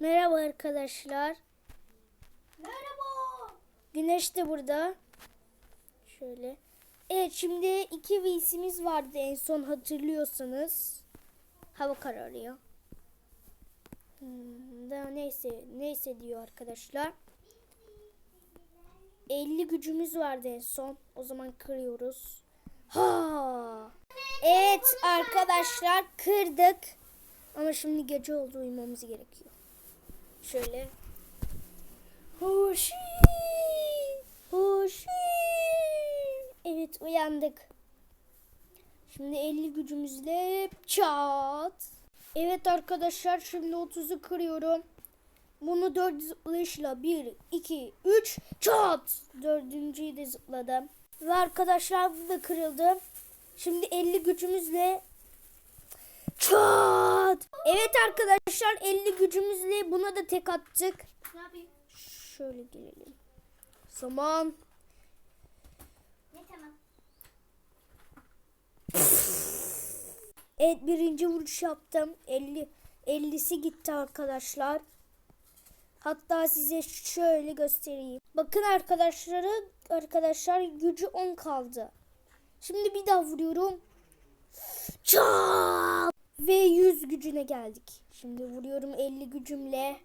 Merhaba arkadaşlar. Merhaba. Güneş de burada. Şöyle. Evet şimdi iki VC'miz vardı en son hatırlıyorsanız. Hava kararıyor. Hmm, da neyse neyse diyor arkadaşlar. 50 gücümüz vardı en son. O zaman kırıyoruz. Ha! Evet arkadaşlar kırdık. Ama şimdi gece oldu uyumamız gerekiyor. Şöyle. Hoşi! Hoşi! Evet uyandık. Şimdi 50 gücümüzle çat. Evet arkadaşlar şimdi 30'u kırıyorum. Bunu 4 zıplayışla 1, 2, 3 çat. Dördüncüyü de zıpladım. Ve arkadaşlar bu da kırıldı. Şimdi 50 gücümüzle çat. Evet arkadaşlar 50 gücümüzle buna da tek attık. Ne yapayım? Şöyle gelelim. Zaman. Ne tamam. Evet birinci vuruş yaptım. 50 50'si gitti arkadaşlar. Hatta size şöyle göstereyim. Bakın arkadaşları arkadaşlar gücü 10 kaldı. Şimdi bir daha vuruyorum. Çat! Ve 100 gücüne geldik. Şimdi vuruyorum 50 gücümle.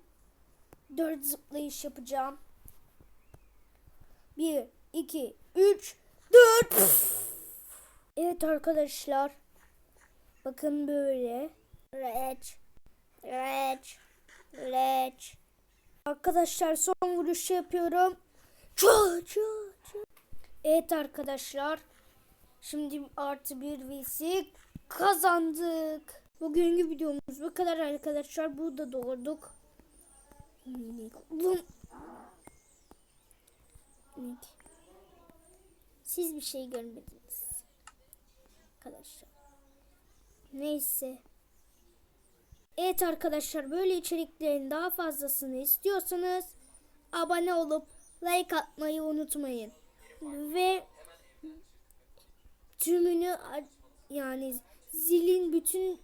4 zıplayış yapacağım. 1 2 3 4 Evet arkadaşlar. Bakın böyle. Reç. Reç. Reç. Arkadaşlar son vuruşu yapıyorum. Çat çat çat. Evet arkadaşlar. Şimdi artı bir vs kazandık. Bugünkü videomuz bu kadar arkadaşlar. Burada doğurduk. Siz bir şey görmediniz. Arkadaşlar. Neyse. Evet arkadaşlar böyle içeriklerin daha fazlasını istiyorsanız abone olup like atmayı unutmayın. Ve tümünü yani zilin bütün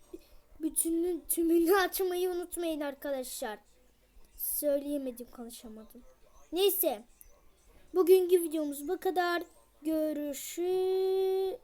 bütünün tümünü açmayı unutmayın arkadaşlar. Söyleyemedim konuşamadım. Neyse. Bugünkü videomuz bu kadar. Görüşürüz.